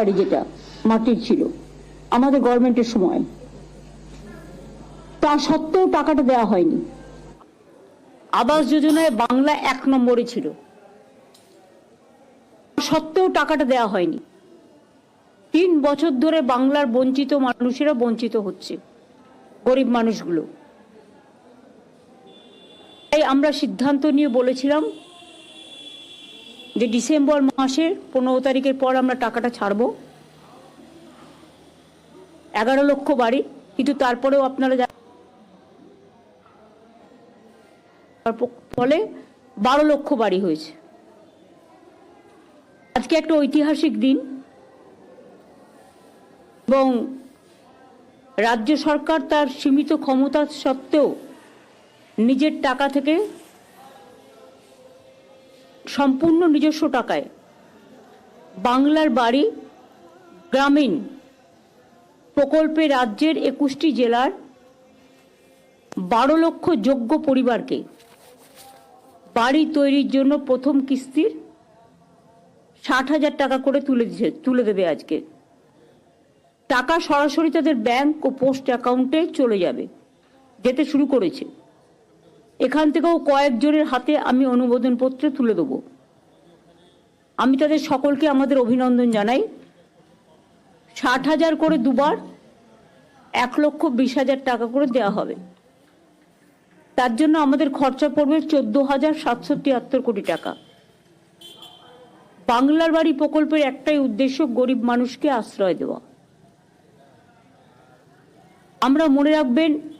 বাড়ি যেটা, মাটির ছিল, আমাদের গভর্নমেন্টের সময়। তা সত্ত্বেও টাকাটা দেওয়া হয়নি। আবাস যোজনায় বাংলা এক নম্বরে ছিল। সত্ত্বেও টাকাটা দেওয়া হয়নি। তিন বছর ধরে বাংলার বঞ্চিত মানুষেরা বঞ্চিত হচ্ছে, গরিব মানুষগুলো। তাই আমরা সিদ্ধান্ত নিয়ে বলেছিলাম যে ডিসেম্বর মাসের পনেরো তারিখের পর আমরা টাকাটা ছাড়বো। এগারো লক্ষ বাড়ি, কিন্তু তারপরেও আপনারা ফলে বারো লক্ষ বাড়ি হয়েছে। আজকে একটা ঐতিহাসিক দিন। এবং রাজ্য সরকার তার সীমিত ক্ষমতা সত্ত্বেও নিজের টাকা থেকে সম্পূর্ণ নিজস্ব টাকায়। বাংলার বাড়ি গ্রামীণ প্রকল্পে রাজ্যের একুশটি জেলার বারো লক্ষ যোগ্য পরিবারকে বাড়ি তৈরির জন্য প্রথম কিস্তির ষাট হাজার টাকা করে তুলে দিছে তুলে দেবে আজকে। টাকা সরাসরি তাদের ব্যাংক ও পোস্ট অ্যাকাউন্টে চলে যাবে, যেতে শুরু করেছে। এখান থেকেও কয়েকজনের হাতে আমি অনুমোদন পত্র তুলে দেবো। আমি তাদের সকলকে আমাদের অভিনন্দন জানাই। ষাট হাজার করে দুবার এক লক্ষ বিশ হাজার টাকা করে দেওয়া হবে। তার জন্য আমাদের খরচা পড়বে চোদ্দ হাজার সাতশো তিয়াত্তর কোটি টাকা। বাংলার বাড়ি প্রকল্পের একটাই উদ্দেশ্য গরিব মানুষকে আশ্রয় দেওয়া। আমরা মনে রাখবেন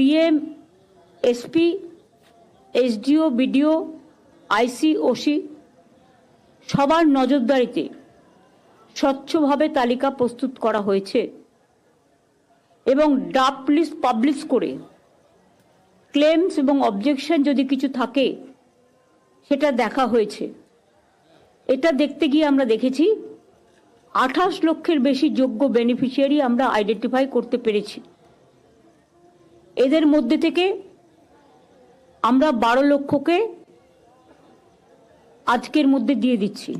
DM SP SDO BDO IC OC সবার নজরদারিতে স্বচ্ছভাবে তালিকা প্রস্তুত করা হয়েছে এবং ড্রাফট লিস্ট পাবলিশ করে ক্লেমস এবং অবজেকশন যদি কিছু থাকে, সেটা দেখা হয়েছে। এটা দেখতে গিয়ে আমরা দেখেছি আঠাশ লক্ষের বেশি যোগ্য বেনিফিশিয়ারি আমরা আইডেন্টিফাই করতে পেরেছি। এদের মধ্যে থেকে আমরা বারো লক্ষকে আজকের মধ্যে দিয়ে দিচ্ছি।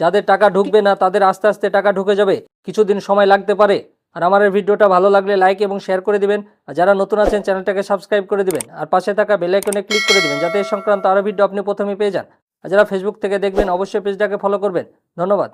যাদের টাকা ঢুকবে না, তাদের আস্তে আস্তে টাকা ঢুকে যাবে। কিছুদিন সময় লাগতে পারে। আর আমার ভিডিওটা ভালো লাগলে লাইক এবং শেয়ার করে দিবেন। আর যারা নতুন আছেন, চ্যানেলটাকে সাবস্ক্রাইব করে দিবেন। আর পাশে থাকা বেল আইকনে ক্লিক করে দিবেন, যাতে এই সংক্রান্ত আরও ভিডিও আপনি প্রথমে পেয়ে যান। আর যারা ফেসবুক থেকে দেখবেন, অবশ্যই পেজটাকে ফলো করবেন। ধন্যবাদ।